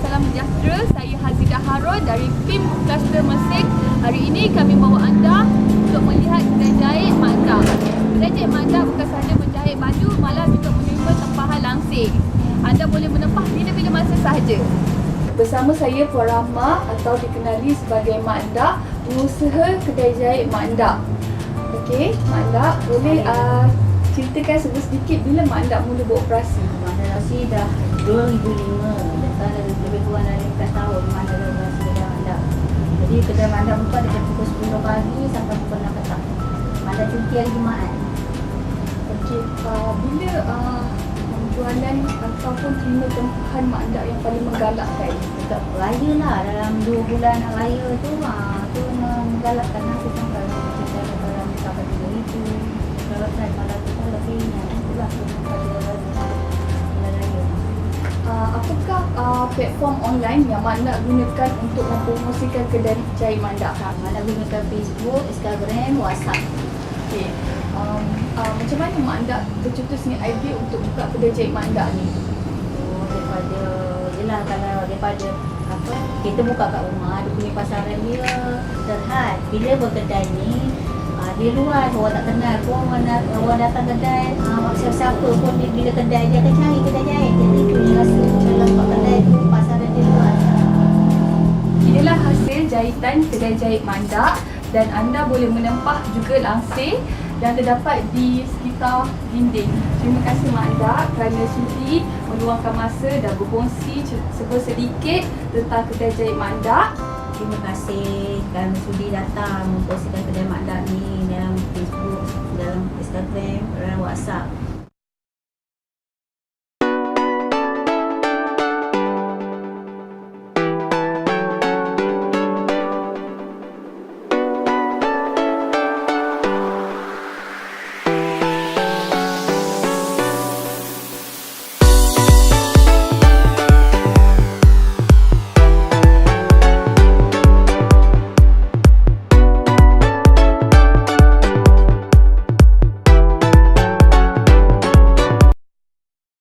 salam sejahtera. Saya Hazidah Harun dari PIM Cluster Mesik. Hari ini kami bawa anda untuk melihat kedai jahit Mak Anda. Kedai jahit Mak Anda bukan sahaja menjahit baju, malah juga menerima tempahan langsing. Anda boleh menempah bila-bila masa sahaja. Bersama saya Puan Rahma atau dikenali sebagai Mak Anda, pengusaha kedai jahit Mak Anda. Okey, Mak Anda boleh uh, ceritakan sedikit bila Mak Anda mula beroperasi? Mana nasi dah 2005 Dah lebih kurang dari 4 tahun Mana dah nasi kedai mandap Jadi kedai mandap buka dari pukul 10 pagi sampai pukul 6 petang Mandap cuti hari Jumaat Okey, uh, bila uh, jualan ataupun terima tempahan Mak Anda yang paling menggalakkan? Dekat raya lah dalam 2 bulan raya tu ha, tu menggalakkan nasi sampai platform online yang Mak Anda gunakan untuk mempromosikan kedai jahit Mak Anda? Mana gunakan Facebook, Instagram, WhatsApp Okey. Um, uh, macam mana Mak Anda tercetus ni idea untuk buka kedai jahit Mak Anda ni? Oh, daripada yelah kalau daripada apa kita buka kat rumah dia punya pasaran dia terhad bila berkedai ni ah, dia luas orang tak kenal pun orang, orang datang kedai ah, siapa-siapa pun bila kedai dia akan cari kedai jahit jadi dia rasa jahitan kedai jahit Manda dan anda boleh menempah juga langsir dan terdapat di sekitar dinding. Terima kasih Mak Anda kerana sudi meluangkan masa dan berkongsi serba sedikit tentang kedai jahit Manda. terima kasih kerana sudi datang memkongsikan kedai Mak Dak ni dalam Facebook dalam Instagram dalam WhatsApp